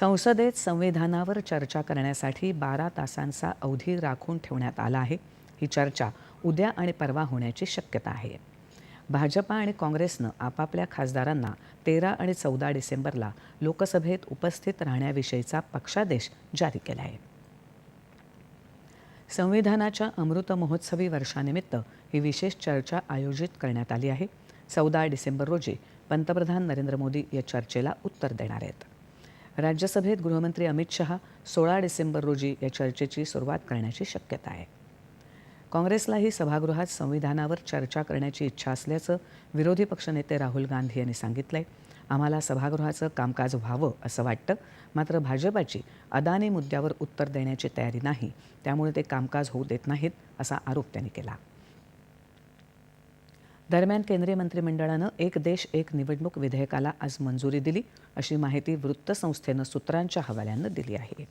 संसदेत संविधानावर चर्चा करण्यासाठी बारा तासांचा अवधी राखून ठेवण्यात आला आहे. ही चर्चा उद्या आणि परवा होण्याची शक्यता आहे. भाजपा आणि काँग्रेसनं आपापल्या खासदारांना तेरा आणि चौदा डिसेंबरला लोकसभेत उपस्थित राहण्याविषयीचा पक्षादेश जारी केला आहे. संविधानाच्या अमृत महोत्सवी वर्षानिमित्त ही विशेष चर्चा आयोजित करण्यात आली आहे. चौदा डिसेंबर रोजी पंतप्रधान नरेंद्र मोदी या चर्चेला उत्तर देणार आहेत. राज्यसभेत गृहमंत्री अमित शहा सोळा डिसेंबर रोजी या चर्चेची सुरुवात करण्याची शक्यता आहे. काँग्रेसलाही सभागृहात संविधानावर चर्चा करण्याची इच्छा असल्याचं विरोधी पक्षनेते राहुल गांधी यांनी सांगितलं आहे आम्हाला सभागृहाचं कामकाज व्हावं असं वाटतं मात्र भाजपाची अदानी मुद्द्यावर उत्तर देण्याची तयारी नाही त्यामुळे ते कामकाज होऊ देत नाहीत असा आरोप त्यांनी केला. दरम्यान केंद्रीय मंत्रिमंडळानं एक देश एक निवडणूक विधेयकाला आज मंजुरी दिली अशी माहिती वृत्तसंस्थेनं सूत्रांच्या हवाल्यानं दिली आहे.